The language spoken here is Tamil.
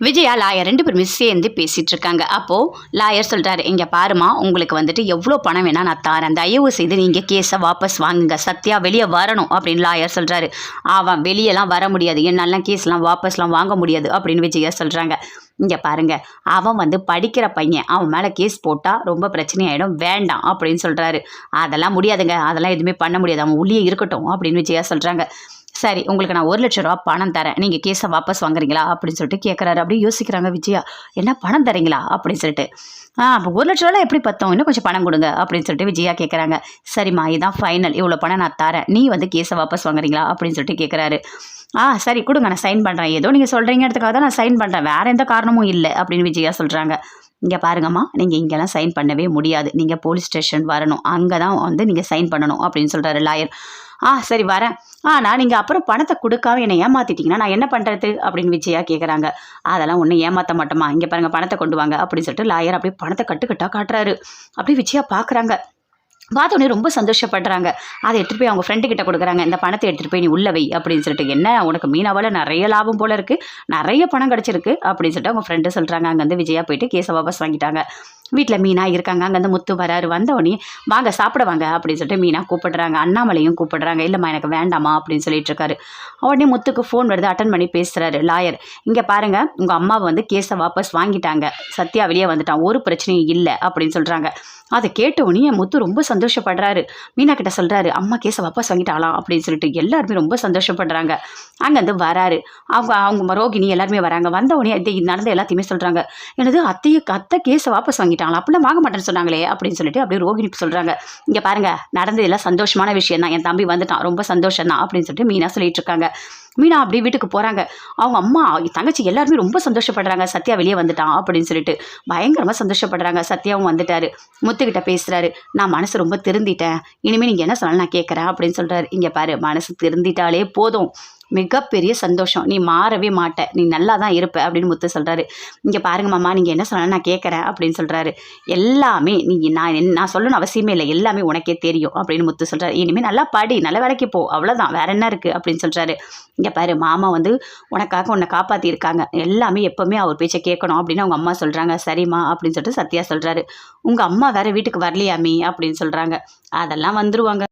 விஜயா லாயர் ரெண்டு பேருமே சேர்ந்து பேசிகிட்டு இருக்காங்க. அப்போது லாயர் சொல்கிறாரு இங்கே பாருமா உங்களுக்கு வந்துட்டு எவ்வளோ பணம் வேணால் நான் தரேன். தயவு செய்து நீங்கள் கேஸை வாபஸ் வாங்குங்க. சத்யா வெளியே வரணும். அப்படின்னு லாயர் சொல்கிறாரு அவன் வெளியெல்லாம் வர முடியாது. என்னெல்லாம் கேஸ்லாம் வாபஸ்லாம் வாங்க முடியாது. அப்படின்னு விஜயா சொல்கிறாங்க இங்கே பாருங்க அவன் வந்து படிக்கிற பையன். அவன் மேலே கேஸ் போட்டால் ரொம்ப பிரச்சனையாயிடும். வேண்டாம். அப்படின்னு சொல்கிறாரு அதெல்லாம் முடியாதுங்க. அதெல்லாம் எதுவுமே பண்ண முடியாது. அவன் உள்ளே இருக்கட்டும். அப்படின்னு விஜயா சொல்கிறாங்க சரி உங்களுக்கு நான் ஒரு லட்ச ரூபா பணம் தரேன். நீங்கள் கேஸை வாபஸ் வாங்குறீங்களா? அப்படின்னு சொல்லிட்டு கேட்குறாரு அப்படியே யோசிக்கிறாங்க விஜயா. என்ன பணம் தரீங்களா? அப்படின்னு சொல்லிட்டு. ஆ அப்போ ஒரு லட்ச ரூபாலாம் எப்படி பத்தோம்? இன்னும் கொஞ்சம் பணம் கொடுங்க அப்படின்னு சொல்லிட்டு விஜயா கேட்குறாங்க சரிம்மா இதுதான் ஃபைனல் இவ்வளோ பணம் நான் தரேன். நீ வந்து கேஸை வாபஸ் வாங்குறீங்களா? அப்படின்னு சொல்லிட்டு கேட்குறாரு ஆ சரி கொடுங்க நான் சைன் பண்ணுறேன் ஏதோ நீங்கள் சொல்கிறீங்கிறதுக்காக தான் நான் சைன் பண்ணுறேன் வேறு எந்த காரணமும் இல்லை அப்படின்னு விஜயா சொல்கிறாங்க இங்கே பாருங்கம்மா நீங்கள் இங்கெல்லாம் சைன் பண்ணவே முடியாது. நீங்கள் போலீஸ் ஸ்டேஷன் வரணும். அங்கே தான் வந்து நீங்கள் சைன் பண்ணணும் அப்படின்னு சொல்கிறாரு லாயர் ஆ சரி வரேன். ஆனால் நீங்கள் அப்புறம் பணத்தை கொடுக்காம என்னை ஏமாத்திட்டீங்கன்னா நான் என்ன பண்ணுறது அப்படின்னு விஜயா கேட்குறாங்க அதெல்லாம் ஒன்றும் ஏமாற்ற மாட்டோமா? இங்கே பாருங்கள் பணத்தை கொண்டு வாங்க அப்படின்னு சொல்லிட்டு லாயர் அப்படியே பணத்தை கட்டுக்கட்டாக காட்டுறாரு. அப்படியே விஜயா பார்க்குறாங்க பார்த்தோன்னே ரொம்ப சந்தோஷப்படுறாங்க. அதை எடுத்துகிட்டு போய் அவங்க ஃப்ரெண்டு கிட்ட கொடுக்குறாங்க. இந்த பணத்தை எடுத்துகிட்டு போய் நீ உள்ள வை அப்படின்னு சொல்லிட்டு என்ன? உனக்கு மீனாவால் நிறைய லாபம் போல இருக்குது நிறைய பணம் கிடச்சிருக்கு. அப்படின்னு சொல்லிட்டு அவங்க ஃப்ரெண்டு சொல்கிறாங்க அங்கேருந்து விஜயா போயிட்டு கேஸை வாபஸ் வாங்கிட்டாங்க. வீட்டில் மீனா இருக்காங்க. அங்கேருந்து முத்து வராரு. வந்தவொடனே வாங்க சாப்பிட வாங்க அப்படின்னு சொல்லிட்டு மீனா கூப்பிடுறாங்க. அண்ணாமலையும் கூப்பிடுறாங்க. இல்லைம்மா எனக்கு வேண்டாமா அப்படின்னு சொல்லிட்டு இருக்காரு. உடனே முத்துக்கு ஃபோன் வருது. அட்டன் பண்ணி பேசுகிறாரு லாயர் இங்கே பாருங்கள் உங்கள் அம்மாவை வந்து கேஸை வாபஸ் வாங்கிட்டாங்க. சத்யா வெளியே வந்துட்டான். ஒரு பிரச்சனையும் இல்லை அப்படின்னு சொல்கிறாங்க அதை கேட்டவுடனே என் முத்து ரொம்ப சந்தோஷப்படுறாரு. மீனா கிட்ட சொல்கிறாரு அம்மா கேஸை வாபஸ் வாங்கிட்டாலாம் அப்படின்னு சொல்லிட்டு எல்லாருமே ரொம்ப சந்தோஷப்படுறாங்க. அங்கேருந்து வராரு. அவங்க அவங்க ரோகிணி எல்லாருமே வராங்க. வந்தவுடனே இதை நடந்த எல்லாத்தையுமே சொல்கிறாங்க எனது அத்தையை அத்தை கேஸை வாபஸ் வாங்கிட்டாங்களா அப்படிலாம் வாங்க மாட்டேன்னு சொன்னாங்களே அப்படின்னு சொல்லிட்டு அப்படியே ரோகிணிக்கு சொல்கிறாங்க இங்கே பாருங்கள் நடந்ததெல்லாம் சந்தோஷமான விஷயம் தான் என் தம்பி வந்துட்டான் ரொம்ப சந்தோஷம் தான் அப்படின்னு சொல்லிட்டு மீனா சொல்லிட்டு இருக்காங்க. மீனா அப்படியே வீட்டுக்கு போகிறாங்க அவங்க அம்மா தங்கச்சி எல்லாருமே ரொம்ப சந்தோஷப்படுறாங்க. சத்யா வெளியே வந்துட்டான் அப்படின்னு சொல்லிட்டு பயங்கரமாக சந்தோஷப்படுறாங்க. சத்யாவும் வந்துட்டாரு. முத்துக்கிட்ட பேசுகிறாரு நான் மனசு ரொம்ப திருந்திட்டேன். இனிமேல் நீங்கள் என்ன சொன்னாலும் நான் கேட்குறேன் அப்படின்னு சொல்கிறாரு இங்கே பாரு மனசு திருந்திட்டாலே போதும். மிகப்பெரிய சந்தோஷம். நீ மாறவே மாட்ட. நீ நல்லா தான் இருப்ப அப்படின்னு முத்து சொல்கிறாரு இங்கே பாருங்க மாமா நீங்கள் என்ன சொன்னாலும் நான் கேட்குறேன் அப்படின்னு சொல்கிறாரு எல்லாமே நீ நான் நான் சொல்லணும் அவசியமே இல்லை. எல்லாமே உனக்கே தெரியும் அப்படின்னு முத்து சொல்கிறாரு இனிமேல் நல்லா படி நல்ல வேலைக்கு போ. அவ்வளோதான் வேற என்ன இருக்குது அப்படின்னு சொல்கிறாரு இங்கே பாரு மாமா வந்து உனக்காக உன்னை காப்பாற்றியிருக்காங்க எல்லாமே எப்போவுமே அவர் பேச்சை கேட்கணும் அப்படின்னு அவங்க அம்மா சொல்கிறாங்க சரிம்மா அப்படின்னு சொல்லிட்டு சத்யா சொல்கிறாரு உங்கள் அம்மா வேற வீட்டுக்கு வரலையாமே அப்படின்னு சொல்கிறாங்க அதெல்லாம் வந்துருவாங்க.